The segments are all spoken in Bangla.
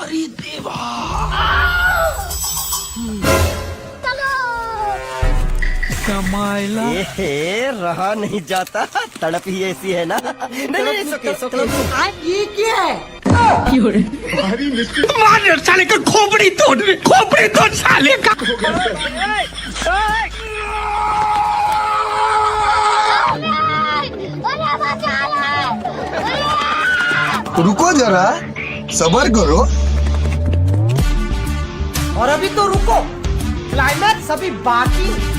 अरे देवा ये रहा नहीं जाता तड़प ही ऐसी है ना नहीं नहीं ये क्या है मार साले का खोपड़ी तोड़ खोपड़ी तोड़ साले का रुको जरा सबर करो और अभी तो रुको। क्लाइमैक्स अभी बाकी।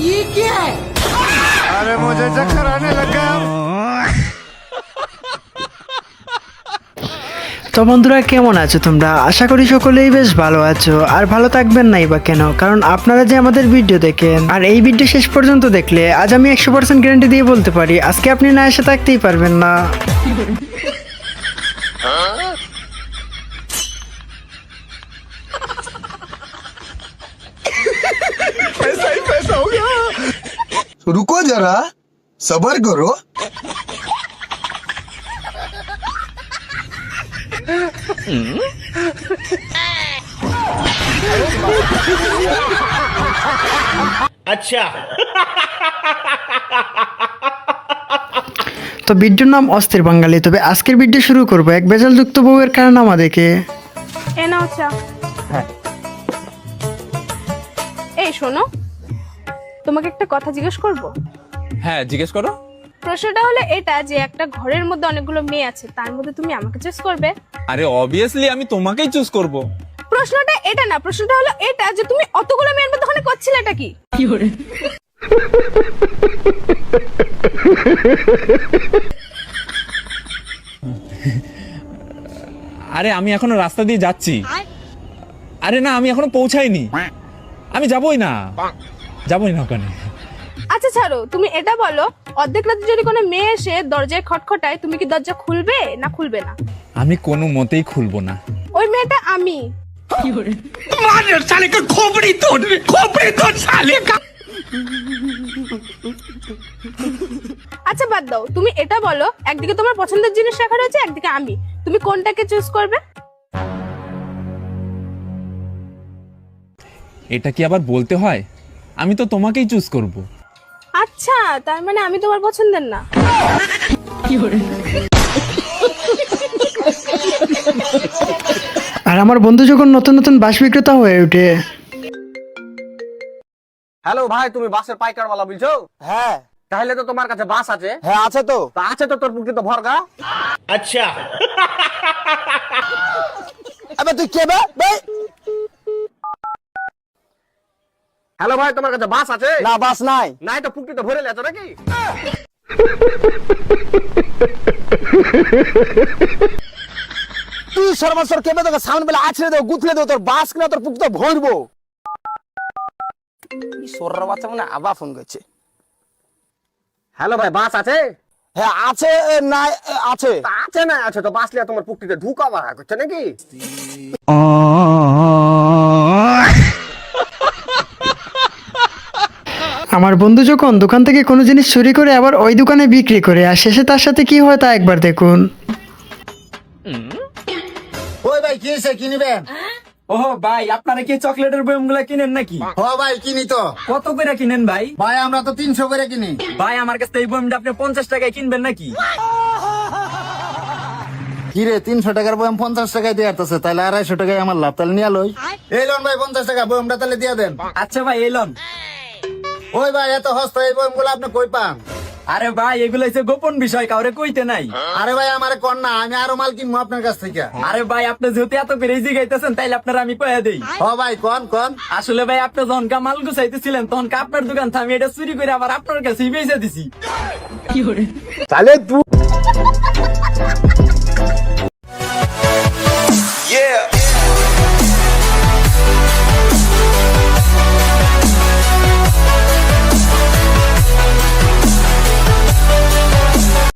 ये क्या है? अरे मुझे चक्कर आने लगा তো বন্ধুরা কেমন আছো তোমরা আশা করি সকলেই বেশ ভালো আছো আর ভালো থাকবেন নাই বা কেন কারণ আপনারা যে আমাদের ভিডিও দেখেন আর এই ভিডিও শেষ পর্যন্ত দেখলে আজ আমি একশো পার্সেন্ট গ্যারান্টি দিয়ে বলতে পারি আজকে আপনি না এসে থাকতেই পারবেন না रुको जरा सबर करो তো ভিডিওর নাম অস্থির বাঙালি তবে আজকের ভিডিও শুরু করব এক বেজালযুক্ত বউয়ের কারনামা দেখে। এ নাও চা। এই শোনো তোমাকে একটা কথা জিজ্ঞেস করব? হ্যাঁ জিজ্ঞেস করো। প্রশ্নটা হলো এটা যে একটা ঘরের মধ্যে অনেকগুলো মেয়ে আছে তার মধ্যে তুমি আমাকে চুজ করবে? আরে অবভিয়াসলি আমি তোমাকেই চুজ করব। প্রশ্নটা এটা না প্রশ্নটা হলো এটা যে তুমি অতগুলো মেয়ের মধ্যে ওখানে করছিলে এটা কি? কি করে আরে আমি এখনও রাস্তা দিয়ে যাচ্ছি। আরে না আমি এখনও পৌঁছাইনি। আমি যাবই না। যাবই না ওখানে। আচ্ছা ছাড়ো তুমি এটা বলো অর্ধেক রাতে যদি কোনো মেয়ে এসে দরজায় খটখটায় তুমি কি দরজা খুলবে না খুলবে না? আমি কোনো মতেই খুলবো না। ওই মেয়েটা আমি। আচ্ছা বাদ দাও। তুমি এটা বলো একদিকে তোমার পছন্দের জিনিস রাখা রয়েছে একদিকে আমি। তুমি কোনটাকে চুজ করবে? এটা কি আবার বলতে হয়? আমি তো তোমাকেই চুজ করব। আচ্ছা তার মানে আমি তোমার পছন্দের না। আর আমার বন্ধু যখন নতুন নতুন বাস বিক্রেতা হয়ে ওঠে। হ্যালো ভাই তুমি বাসের পাইকার वाला বলছো? হ্যাঁ। তাহলে তো তোমার কাছে বাস আছে। হ্যাঁ আছে তো। তা আছে তো তোর পুকুরে তো ভরগা? আবে তুই কে বে বে? হ্যালো ভাই তোমার কাছে বাস আছে? না বাস নাই। নাই তো পুকুরে তো ভরে লেছো নাকি? তুই সর্বস্বর কেবে তোকে সামনে বেলা আছড়ে দেবো গুথলে দেবো তোর বাস কিনা তোর পুকুর তো ভরবো। সর্র বাচ্চা মানে আবার ফোন করছে। হ্যালো ভাই বাস আছে? হ্যাঁ আছে না আছে। আছে না আছে তো বাস লিয়া তোমার পুকুরিতে ঢুকা বাড়া করছে নাকি? আমার বন্ধু যখন দোকান থেকে কোনো জিনিস চুরি করে আবার ওই দোকানে বিক্রি করে আর শেষে তার সাথে কি হয় তা একবার দেখুন। ওই ভাই কি হয়েছে? কিনবেন ও ভাই আপনারা কি চকলেটের বয়মগুলা কিনেন নাকি? হ ভাই কিনি তো। কত করে কিনেন ভাই? ভাই আমরা তো তিনশো করে কিনি। ভাই আমার কাছে এই বয়মটা আপনি পঞ্চাশ টাকায় কিনবেন নাকি? কি রে তিনশো টাকার বয়ম পঞ্চাশ টাকায় দিয়ে আসতেছে তাহলে আড়াইশো টাকায় আমার লাভ তাহলে নিয়ে লই। এই লোন ভাই পঞ্চাশ টাকা বয়মটা তাহলে দিয়ে দেন। আচ্ছা ভাই এলন ওই ভাই এত হস্ত এই বইগুলো আপনি কই পান? আরে ভাই এগুলো হচ্ছে গোপন বিষয় কাউরে কইতে নাই। আরে ভাই আমারে কর না আমি আরও মাল কিনবো আপনার কাছ থেকে। আরে ভাই আপনি যেহেতু এত করে গাইতেছেন তাইলে আপনার আমি কয়ে দেই। হ ভাই কন কন। আসলে ভাই আপনি যখন মাল গুছাইতেছিলেন তখন কা আপনার দোকান থামি এটা চুরি করে আবার আপনার কাছে বেচে দিছি। কি করে তাহলে তুই Yeah.